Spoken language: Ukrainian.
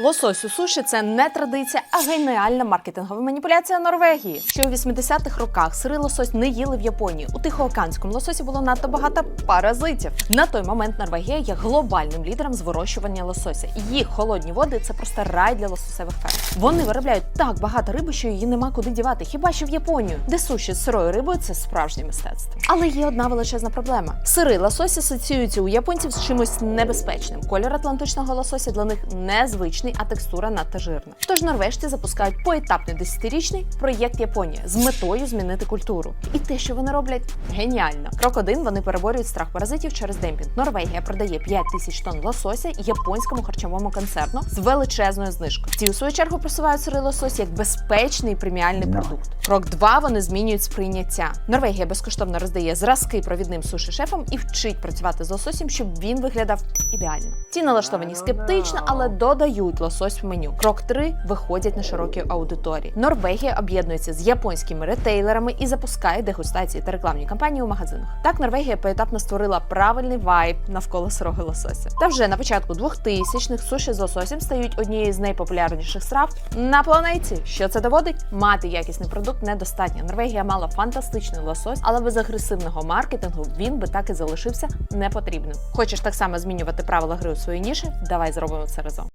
Лосось у суші це не традиція, а геніальна маркетингова маніпуляція Норвегії. Ще у 80-х роках сирий лосось не їли в Японії. У тихоокеанському лососі було надто багато паразитів. На той момент Норвегія є глобальним лідером з вирощування лосося. Їх холодні води це просто рай для лососевих ферм. Вони виробляють так багато риби, що її нема куди дівати. Хіба що в Японію, де суші з сирою рибою це справжнє мистецтво. Але є одна величезна проблема: сирий лосось асоціюється у японців з чимось небезпечним. Колір атлантичного лосося для них незвичний, а текстура надто жирна. Тож норвежці запускають поетапний десятирічний проєкт Японія з метою змінити культуру. І те, що вони роблять, геніально. Крок один вони переборюють страх паразитів через демпінг. Норвегія продає 5 тисяч тонн лосося японському харчовому концерну з величезною знижкою. Ці у свою чергу просувають сирий лосось як безпечний преміальний продукт. Крок 2 вони змінюють сприйняття. Норвегія безкоштовно роздає зразки провідним суші шефам і вчить працювати з лососем, щоб він виглядав ідеально. Ті налаштовані скептично, але додають лосось в меню. Крок 3 виходять на широкі аудиторії. Норвегія об'єднується з японськими ретейлерами і запускає дегустації та рекламні кампанії у магазинах. Так Норвегія поетапно створила правильний вайб навколо сирого лосося. Та вже на початку 2000-х суші з лососем стають однією з найпопулярніших страв на планеті. Що це доводить? Мати якісний продукт недостатньо. Норвегія мала фантастичний лосось, але без агресивного маркетингу він би так і залишився непотрібним. Хочеш так само змінювати правила гри у своїй ніші? Давай зробимо це разом.